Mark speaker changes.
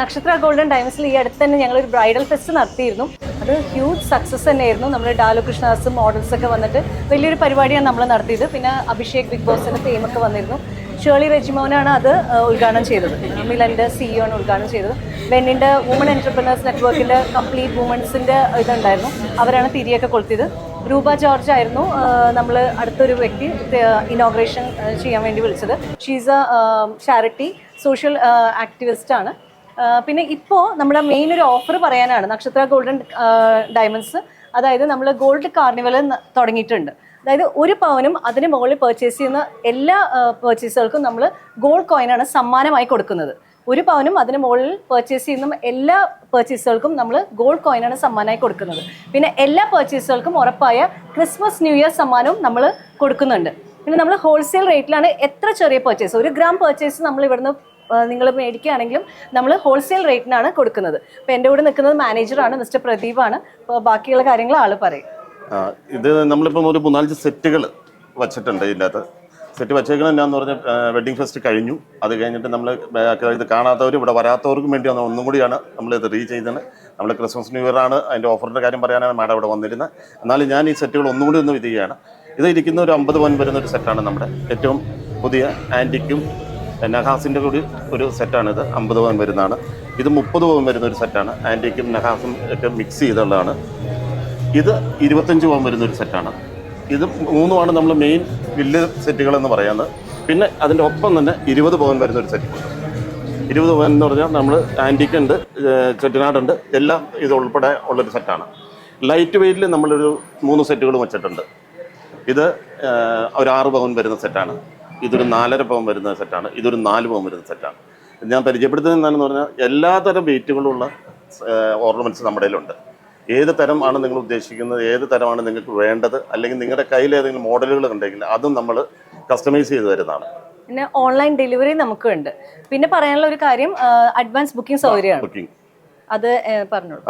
Speaker 1: നക്ഷത്ര ഗോൾഡൻ ഡയമണ്ട്സിൽ ഈ അടുത്ത് തന്നെ ഞങ്ങൾ ഒരു ബ്രൈഡൽ ഫെസ്റ്റ് നടത്തിയിരുന്നു. അത് ഹ്യൂജ് സക്സസ് തന്നെയായിരുന്നു. നമ്മൾ ഡാലു കൃഷ്ണദാസും മോഡൽസൊക്കെ വന്നിട്ട് വലിയൊരു പരിപാടിയാണ് നമ്മൾ നടത്തിയത്. പിന്നെ അഭിഷേക് ബിഗ് ബോസിന്റെ തീമൊക്കെ വന്നിരുന്നു. ഷേളി റെജിമോനാണ് അത് ഉദ്ഘാടനം ചെയ്തത്. മിലന്റെ സിഇഒ ആണ് ഉദ്ഘാടനം ചെയ്തത്. വെന്നിന്റെ വുമൺ എന്റർപ്രണേഴ്സ് നെറ്റ്വർക്കിന്റെ കംപ്ലീറ്റ് വുമൺസിന്റെ ഇതുണ്ടായിരുന്നു. അവരാണ് തിരിയൊക്കെ കൊളുത്തിയത്. രൂപ ജോർജ് ആയിരുന്നു നമ്മൾ അടുത്തൊരു വ്യക്തി ഇനോഗ്രേഷൻ ചെയ്യാൻ വേണ്ടി വിളിച്ചത്. She's a charity social activist ആണ്. പിന്നെ ഇപ്പോൾ നമ്മുടെ മെയിൻ ഒരു ഓഫർ പറയാനാണ്. നക്ഷത്ര ഗോൾഡൻ ഡയമണ്ട്സ് അതായത് നമ്മൾ ഗോൾഡ് കാർണിവൽ തുടങ്ങിയിട്ടുണ്ട്. അതായത് ഒരു പവനും അതിന് മുകളിൽ പർച്ചേസ് ചെയ്യുന്ന എല്ലാ പർച്ചേസുകൾക്കും നമ്മൾ ഗോൾഡ് കോയിനാണ് സമ്മാനമായി കൊടുക്കുന്നത്. ഒരു പവനും അതിന് മുകളിൽ പർച്ചേസ് ചെയ്യുന്ന എല്ലാ പർച്ചേസുകൾക്കും നമ്മൾ ഗോൾഡ് കോയിനാണ് സമ്മാനമായി കൊടുക്കുന്നത്. പിന്നെ എല്ലാ പർച്ചേസുകൾക്കും ഉറപ്പായ ക്രിസ്മസ് ന്യൂ ഇയർ സമ്മാനവും നമ്മൾ കൊടുക്കുന്നുണ്ട്. പിന്നെ നമ്മൾ ഹോൾസെയിൽ റേറ്റിലാണ് എത്ര ചെറിയ പർച്ചേസ് ഒരു ഗ്രാം പർച്ചേസ് നമ്മൾ ഇവിടുന്ന് നിങ്ങൾ മേടിക്കുകയാണെങ്കിലും നമ്മൾ ഹോൾസെയിൽ റേറ്റിനാണ് കൊടുക്കുന്നത്. അപ്പോൾ എന്റെ കൂടെ നിൽക്കുന്നത് മാനേജറാണ് മിസ്റ്റർ പ്രദീപാണ് അപ്പോൾ ബാക്കിയുള്ള കാര്യങ്ങൾ ആൾ പറയും.
Speaker 2: ഇത് നമ്മളിപ്പം ഒരു മൂന്നാലഞ്ച് സെറ്റുകൾ വച്ചിട്ടുണ്ട് ഇതിന്റെ സെറ്റ് വെച്ചേക്കണം എന്നാന്ന് പറഞ്ഞ വെഡിങ് ഫെസ്റ്റ് കഴിഞ്ഞു. അത് കഴിഞ്ഞിട്ട് നമ്മൾ ഇത് കാണാത്തവരും ഇവിടെ വരാത്തവർക്കും വേണ്ടി ഒന്ന് ഒന്നും കൂടിയാണ് നമ്മൾ ഇത് റീ ചെയ്തത്. നമ്മൾ ക്രിസ്മസ് ന്യൂ ഇയർ ആണ് അതിന്റെ ഓഫറിന്റെ കാര്യം പറയാനാണ് മാഡം ഇവിടെ വന്നിരുന്നത്. എന്നാലും ഞാൻ ഈ സെറ്റുകൾ ഒന്നും കൂടി ഒന്ന് വിധിക്കുകയാണ്. ഇത് ഇരിക്കുന്ന ഒരു അമ്പത് പവൻ വരുന്ന ഒരു സെറ്റാണ് നമ്മുടെ ഏറ്റവും പുതിയ ആന്റിക്കും നഹാസിന്റെ കൂടി ഒരു സെറ്റാണിത് അമ്പത് പവൻ വരുന്നതാണ്. ഇത് മുപ്പത് പവൻ വരുന്ന ഒരു സെറ്റാണ് ആന്റിക്കും നഹാസും ഒക്കെ മിക്സ് ചെയ്തുള്ളതാണ്. ഇത് ഇരുപത്തഞ്ച് പവൻ വരുന്ന ഒരു സെറ്റാണ് ഇത് മൂന്നുമാണ് നമ്മൾ മെയിൻ വില്ല് സെറ്റുകളെന്ന് പറയുന്നത്. പിന്നെ അതിന്റെ ഒപ്പം തന്നെ ഇരുപത് പവൻ വരുന്ന ഒരു സെറ്റ് ഇരുപത് പവൻ എന്ന് പറഞ്ഞാൽ നമ്മൾ ആന്റിക്കുണ്ട് ഉണ്ട് എല്ലാം ഇത് ഉൾപ്പെടെ ഉള്ളൊരു സെറ്റാണ് ലൈറ്റ് വെയിറ്റിൽ നമ്മളൊരു മൂന്ന് സെറ്റുകളും വെച്ചിട്ടുണ്ട്. ഇത് ഒരു ആറ് പവൻ വരുന്ന സെറ്റാണ് ഇതൊരു നാലര പവൻ വരുന്ന സെറ്റാണ്. ഇതൊരു നാല് പവൻ വരുന്ന സെറ്റാണ്. ഞാൻ പരിചയപ്പെടുത്തുന്നത് എന്താണെന്ന് പറഞ്ഞാൽ എല്ലാതരം വെയിറ്റുകളുള്ള ഓർണമെന്റ്സ് നമ്മുടെ കയ്യിലുണ്ട്. ഏത് തരമാണ് നിങ്ങൾ ഉദ്ദേശിക്കുന്നത്? ഏത് തരമാണ് നിങ്ങൾക്ക് വേണ്ടത്? അല്ലെങ്കിൽ നിങ്ങളുടെ കയ്യിൽ ഏതെങ്കിലും മോഡലുകൾ ഉണ്ടെങ്കിൽ അതും നമ്മൾ കസ്റ്റമൈസ് ചെയ്ത് തരുന്നതാണ്.
Speaker 1: പിന്നെ ഓൺലൈൻ ഡെലിവറി നമുക്കുണ്ട് പിന്നെ പറയാനുള്ള ഒരു കാര്യം അഡ്വാൻസ് ബുക്കിംഗ് സൗകര്യമാണ്.
Speaker 2: ബുക്കിംഗ്
Speaker 1: അത് പറഞ്ഞോളൂ.